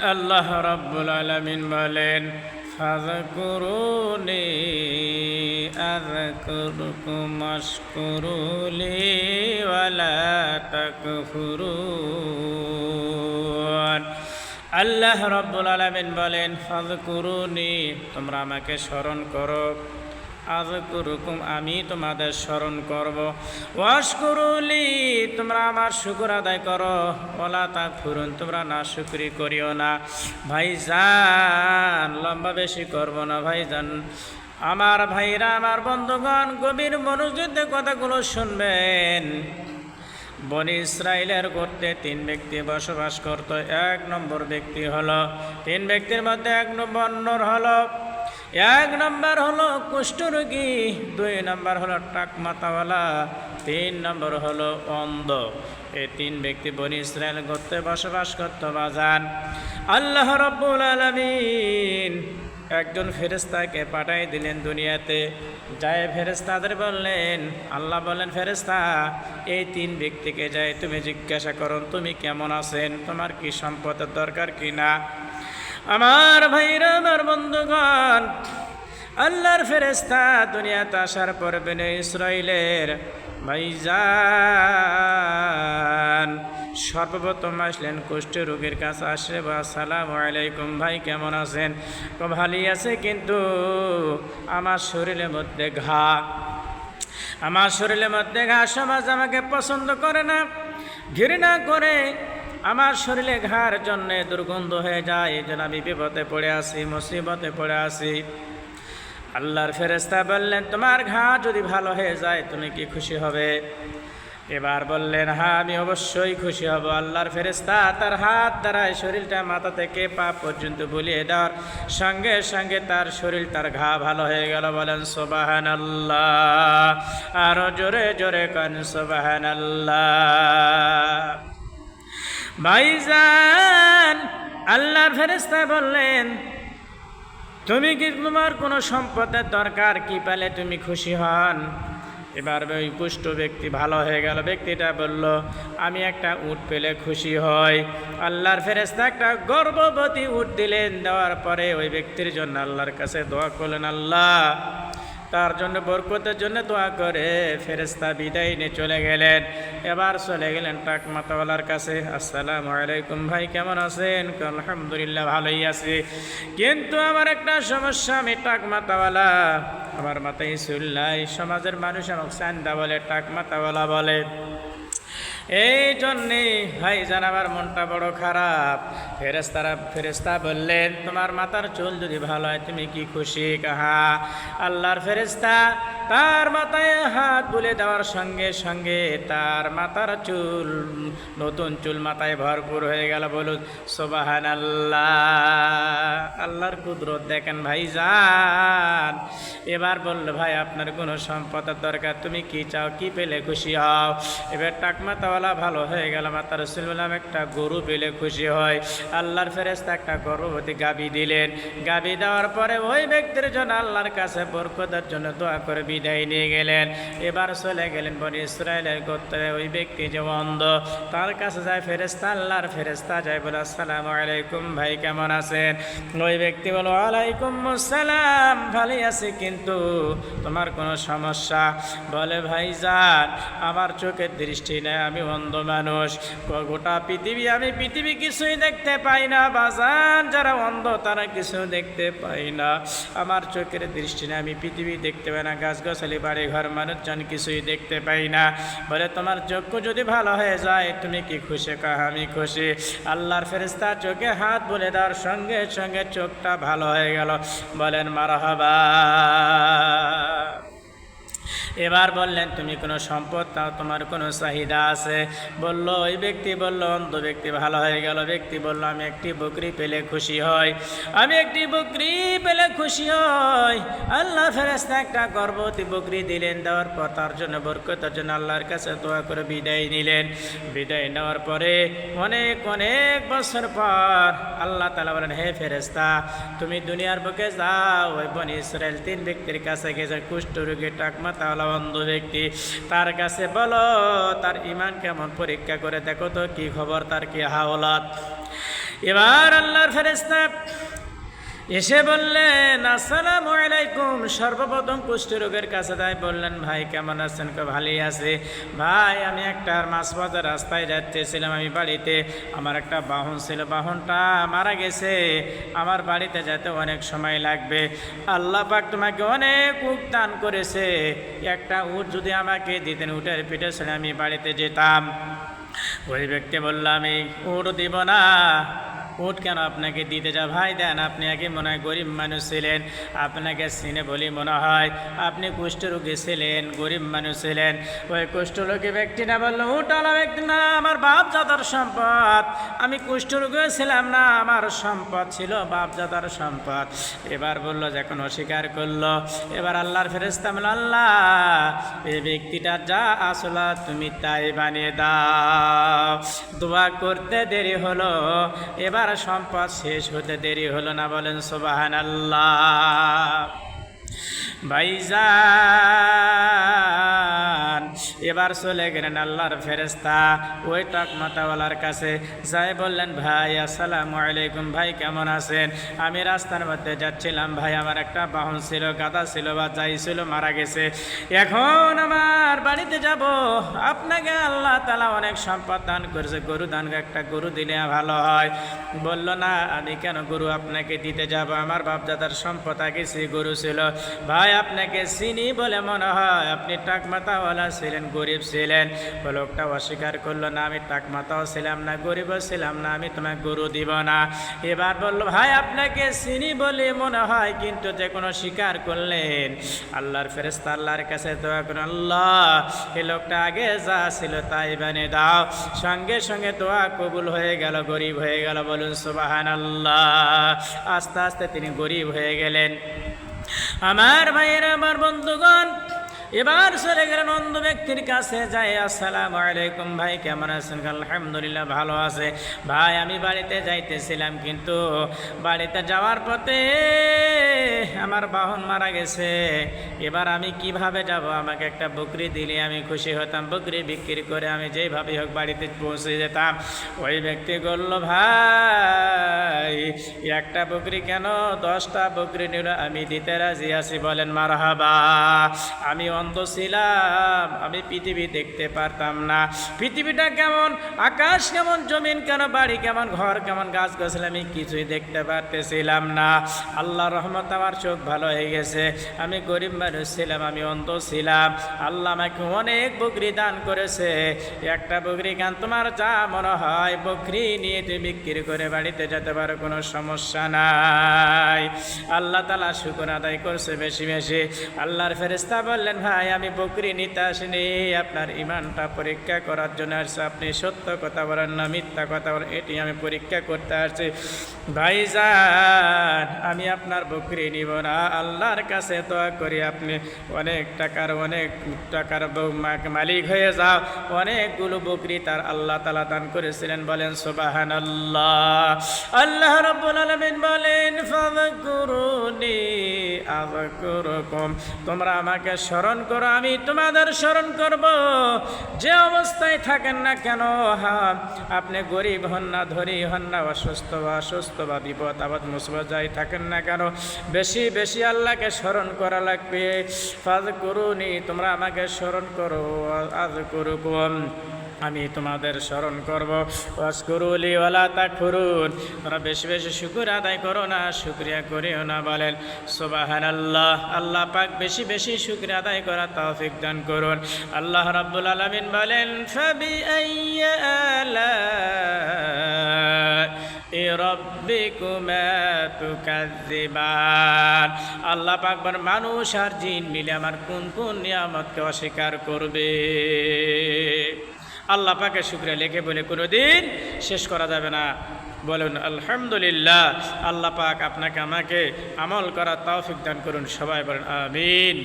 আল্লাহ রাব্বুল আলামিন বলেন, ফাযকুরুনি আযকুরকুম আশকুরুলি ওয়ালা তাকফুরুন। আল্লাহ রাব্বুল আলামিন বলেন, ফাযকুরুনি, তোমরা আমাকে স্মরণ করো। আজকুরুকুম, আমি তোমাদের স্মরণ করব। ওয়াশকুরুলি, তোমরা আমার শুকুর আদায় করো। ওলা তা ফুরুন তোমরা না শুকরি করিও না। ভাইজান, লম্বা বেশি করব না, ভাইজান। আমার ভাইরা, আমার বন্ধুগণ, গভীর মনোযোগে কথাগুলো শুনবেন। বনি ইসরায়েলের করতে তিন ব্যক্তি বসবাস করত। এক নম্বর ব্যক্তি হলো, তিন ব্যক্তির মধ্যে এক নম্বর হলো এক নম্বর হলো কুষ্ঠরোগী, দুই নম্বর হলো টাক মাতাওয়ালা তিন নম্বর হলো অন্ধ। এই তিন ব্যক্তি বনি ইসরায়েল করতে বসবাস করতো বাজান। আল্লাহ রব্বুল আলমিন একজন ফেরেস্তাকে পাঠাই দিলেন দুনিয়াতে। যায় ফেরেস্তাদের বললেন, আল্লাহ বলেন ফেরেস্তা এই তিন ব্যক্তিকে যাই তুমি জিজ্ঞাসা করো তুমি কেমন আছেন? তোমার কি সম্পদের দরকার কি না? আমার ভাইরা, আমার বন্ধুগণ, আল্লাহর ফেরেস্তা দুনিয়াতে আসার পর বেনে ইসরায়েলের ভাইজান সর্বপ্রথম আসলেন কুষ্ঠ রোগীর কাছে আসে বা সালাম আলাইকুম ভাই, কেমন আছেন? তো ভালোই আছে, কিন্তু আমার শরীরের মধ্যে ঘা। আমার শরীরের মধ্যে ঘা, সমাজ আমাকে পছন্দ করে না। ঘৃণা করে আমার শরীরে ঘার জন্যে দুর্গন্ধ হয়ে যায় এই আমি বিপদে পড়ে আসি মুসিবতে পড়ে আসি আল্লাহর ফেরেস্তা বললেন, তোমার ঘা যদি ভালো হয়ে যায়, তুমি কি খুশি হবে? এবার বললেন হ্যাঁ আমি অবশ্যই খুশি হব। আল্লাহর ফেরেস্তা তার হাত দ্বারায় শরীরটা মাথা থেকে পা পর্যন্ত বুলিয়ে দেওয়ার সঙ্গে সঙ্গে তার শরীর, তার ঘা ভালো হয়ে গেল। বলেন সোবাহান আল্লাহ আরও জোরে জোরে কন সোবাহান আল্লাহ ভাইজান, আল্লাহর ফেরেস্তা বললেন, তুমি কি তোমার কোনো সম্পদের দরকার? কি পেলে তুমি খুশি হন? এবার ওই পুষ্ট ব্যক্তি ভালো হয়ে গেল। ব্যক্তিটা বলল, আমি একটা উট পেলে খুশি হই। আল্লাহর ফেরেস্তা একটা গর্ভবতী উট দিলেন। দেওয়ার পরে ওই ব্যক্তির জন্য আল্লাহর কাছে দোয়া করলেন, আল্লাহ তার জন্য, বরকতের জন্য দোয়া করে ফেরেস্তা বিদায় নিয়ে চলে গেলেন। এবার চলে গেলেন টাক মাতাওয়ালার কাছে। আসসালামু আলাইকুম ভাই, কেমন আছেন? আলহামদুলিল্লাহ ভালোই আছি। কিন্তু আমার একটা সমস্যা, আমি টাক মাতাওয়ালা আমার মাথায় সুল্লাই সমাজের মানুষ আমাকে চান্দা বলে টাক মাতাওয়ালা বলে। এই জন্যে ভাই জানাবার মনটা বড় খারাপ। ফেরেস্তারা ফেরেস্তা বললেন, তোমার মাথার চুল যদি ভালো হয়, তুমি কি খুশি? কাহা। আল্লাহর ফেরেস্তা তার মাথায় হাত বুলে দেওয়ার সঙ্গে সঙ্গে তার মাথার চুল, নতুন চুল মাথায় ভরপুর হয়ে গেল। বলুন সোবাহান আল্লাহ আল্লাহর কুদরত দেখেন ভাই যান এবার বলল, ভাই, আপনার কোনো সম্পদের দরকার, তুমি কি চাও, কি পেলে খুশি হও? এবার টাকমাতাওয়ালা ভালো হয়ে গেল, মাতা রসুল বললাম, একটা গরু পেলে খুশি হয়। আল্লাহর ফেরেস্তা একটা গর্ভবতী গাবি দিলেন। গাবি দেওয়ার পরে ওই ব্যক্তির জন্য আল্লাহর কাছে বরকতের জন্য দোয়া করে বিদায় নিয়ে গেলেন। এবার চলে গেলেন বনি ইসরায়েলের গোত্রে, ওই ব্যক্তি যে অন্ধ, তার কাছে যায় ফেরেস্তা আল্লাহর ফেরেস্তা যায় বলে, আসসালামু আলাইকুম ভাই, কেমন আছেন? ওই ব্যক্তি বলো আলাইকুম আসসালাম, ভালোই আছি, কিন্তু তোমার কোনো সমস্যা? বলে ভাই যান আমার চোখের দৃষ্টি নেই, আমি অন্ধ মানুষ। গোটা পৃথিবী, আমি পৃথিবী কিছুই দেখতে পাই না। বাজান, যারা অন্ধ, তারা কিছু দেখতে পাই না। আমার চোখের দৃষ্টি নেই, আমি পৃথিবী দেখতে পাই না। গাছগাছালি বাড়ি ঘর মানুষজন কিছুই দেখতে পাই না। বলে, তোমার চক্ষু যদি ভালো হয়ে যায়, তুমি কি খুশি? কাহ, আমি খুশি? আল্লাহর ফেরিস্তা চোখে হাত বলে দেওয়ার সঙ্গে সঙ্গে চোখটা ভালো হয়ে গেল। বলেন, মারহাবা। এবার বললেন, তুমি কোনো সম্পদ তাও তোমার কোনো চাহিদা আছে? বলল, ওই ব্যক্তি বলল, অন্ধ ব্যক্তি ভালো হয়ে গেল। ব্যক্তি বলল, আমি একটি বকরি পেলে খুশি হই। আমি একটি বকরি পেলে খুশি হই। আল্লাহ ফেরেস্তা একটা গর্ভবতী বকরি দিলেন, দেওয়ার পর তার জন্য বরকতের জন্য আল্লাহর কাছে দোয়া করে বিদায় নিলেন। বিদায় নেওয়ার পরে অনেক অনেক বছর পর আল্লাহ তালা বলেন, হে ফেরেস্তা তুমি দুনিয়ার বুকে যাও, ওই বন ইসরায়েল তিন ব্যক্তির কাছে গেছে কুষ্ঠ রোগী টাকমা তাহলে অন্ধ ব্যক্তি তার কাছে বলো, তার ইমান কেমন পরীক্ষা করে দেখো তো কি খবর, তার কি হাওলাত? এবার আল্লাহর ফেরেস্তা এসে বললেন, আসসালাম আলাইকুম। সর্বপ্রথম কুষ্ঠরোগের কাছে তাই বললেন, ভাই, কেমন আছেন? কে ভালোই আছে। ভাই, আমি একটা বাজার রাস্তায় যাচ্তেছিলাম আমি বাড়িতে। আমার একটা বাহন ছিল। বাহনটা মারা গেছে। আমার বাড়িতে যেতে অনেক সময় লাগবে। আল্লাহ পাক তোমাকে অনেক উট দান করেছে। একটা উট যদি আমাকে দিতেন, উটের পিঠে ছেড়ে আমি বাড়িতে যেতাম। ওই ব্যক্তি বলল, আমি উট দিব না। উট কেন আপনাকে দিতে যা? ভাই দেন, আপনি আগে মনে হয় গরিব মানুষ ছিলেন। আপনাকে সিনে বলি মনে হয় আপনি কুষ্ঠরোগী ছিলেন, গরিব মানুষ ছিলেন। ওই কুষ্ঠরোগী ব্যক্তি না বলল উটালা ব্যক্তি, না, আমার বাপ জাতার সম্পদ। আমি কুষ্ঠরোগীও ছিলাম না, আমার সম্পদ ছিল বাপ জাতার সম্পদ। এবার বলল, যখন অস্বীকার করল, এবার আল্লাহর ফেরেস্তা বলল, আল্লাহ, এই ব্যক্তিটা যা আসলা তুমি তাই বানিয়ে দাও। দোয়া করতে দেরি হলো, এবার সম্পদ শেষ হতে দেরি হলো না বলেন সুবাহান আল্লাহ ভাইজান এবার চলে গেলেন আল্লাহর ফেরেস্তা ওই টক মাতাওয়ালার কাছে যাই বললেন, ভাই, আসসালামু আলাইকুম, ভাই, কেমন আছেন? আমি রাস্তার মধ্যে যাচ্ছিলাম, ভাই, আমার একটা বাহন ছিল গাদা ছিল, বা যাই ছিল, মারা গেছে। এখন আমার বাড়িতে যাব। আপনাকে আল্লাহ তালা অনেক সম্পদ দান করেছে, গরু দান, একটা গরু দিলে ভালো হয়। বলল, না, আমি কেন গরু আপনাকে দিতে যাব? আমার বাপদাদার সম্পদ আগে সে গরু ছিল। ভাই, আপনাকে চিনি বলে মনে হয়, আপনি টাকমাতাওয়ালা ছিলেন গরিব ছিলেন। লোকটা অস্বীকার করল না, আমি টাকমাতাও ছিলাম না, গরিবও ছিলাম না, আমি তোমাকে গরু দিব না। এবার বলল, ভাই, আপনাকে চিনি বলে মনে হয়, কিন্তু যে কোনো স্বীকার করলেন। আল্লাহর ফেরেস্তা আল্লাহর কাছে দোয়া করুন, আল্লাহ, এ লোকটা আগে যা ছিল তাই বানিয়ে দাও। সঙ্গে সঙ্গে দোয়া কবুল হয়ে গেল, গরিব হয়ে গেল, বলুন সুবাহান আল্লাহ আস্তে আস্তে তিনি গরিব হয়ে গেলেন। আমার ভাইয়ের, আমার বন্ধুগণ এবার চলে গেলেন অন্ধ ব্যক্তির কাছে, যাই, আসসালাম আলাইকুম ভাই, কেমন আছেন? আলহামদুলিল্লাহ ভালো আছে। ভাই, আমি বাড়িতে যাইতেছিলাম, কিন্তু বাড়িতে যাওয়ার পথে আমার বাহন মারা গেছে। এবার আমি কীভাবে যাব? আমাকে একটা বকরি দিলে আমি খুশি হতাম। বকরি বিক্রি করে আমি যেইভাবে হোক বাড়িতে পৌঁছে যেতাম। ওই ব্যক্তি বলল, ভাই, একটা বকরি কেন? দশটা বকরি নিল, আমি দিতে রাজি আছি। বলেন, মারহাবা, আমি অন্ধ ছিলাম। আমি পৃথিবী দেখতে পারতাম না। পৃথিবীটা কেমন? আকাশ কেমন? জমিন কেন? বাড়ি কেমন? ঘর কেমন? গাছ গাছলা আমি কিছুই দেখতে পারতেছিলাম না। আল্লাহ রহমত আমার চোখ ভালো হয়ে গেছে। আমি গরিব মানুষ ছিলাম, আমি অন্ধ ছিলাম। আল্লাহ আমাকে অনেক বকরি দান করেছে। একটা বকরি গান তোমার যা মনে হয় বকরি নিয়ে তুমি বিক্রি করে বাড়িতে যেতে পারো, কোনো সমস্যা নাই। আল্লাহ তালা শুকুর আদায় করছে বেশি বেশি। আল্লাহর ফেরেস্তা বললেন ভাই আমি বকরি নিতে আসিনি আপনার ইমানটা পরীক্ষা করার জন্য আসছে। আপনি সত্য কথা বলেন না, মিথ্যা কথা বলেন, এটি আমি পরীক্ষা করতে আসছি। ভাইজান, আমি আপনার বকরি নিব না। আল্লাহর কাছে দোয়া করি আপনি। অনেক টাকার অনেক টাকার মালিক হয়ে যাও। অনেকগুলো বকরি তার আল্লাহ তালা দান করেছিলেন। বলেন সুবাহান আল্লাহ আল্লাহ রব্বুল আলমিন বলেন, ফাযকুরুনি আযকুরুকুম। তোমরা আমাকে স্মরণ করো, আমি তোমাদের স্মরণ করব। যে অবস্থায় থাকেন না কেন হা আপনি গরিব হন না ধরি হন না, অসুস্থ বা অসুস্থ বা বিপদ আবাদ মুসিবত, যাই থাকেন না কেন, বেশি বেশি আল্লাহকে স্মরণ করা লাগবে। ফাজ করুনি তোমরা আমাকে স্মরণ করো আজ করুকুম আমি তোমাদের স্মরণ করব। ওয়াসকুরুলি তা তাকফুরুন। তোমরা বেশি বেশি শুকুর আদায় করো না, শুক্রিয়া করিও না বলেন। সুবাহান আল্লাহ আল্লাহ পাক বেশি বেশি শুক্রিয়া আদায় করা তৌফিক দান করুন। আল্লাহ রাব্বুল আলামিন বলেন ফাবি আল্লাহ পাকবার মানুষ আর জিন মিলে আমার কোন কোন নিয়ামতকে অস্বীকার করবে? আল্লাহ পাকে শুক্রিয়া লেখে বলে কোনো দিন শেষ করা যাবে না। বলুন, আলহামদুলিল্লাহ, আল্লাহ পাক আপনাকে আমাকে আমল করার তৌফিক দান করুন। সবাই বলেন, আমিন।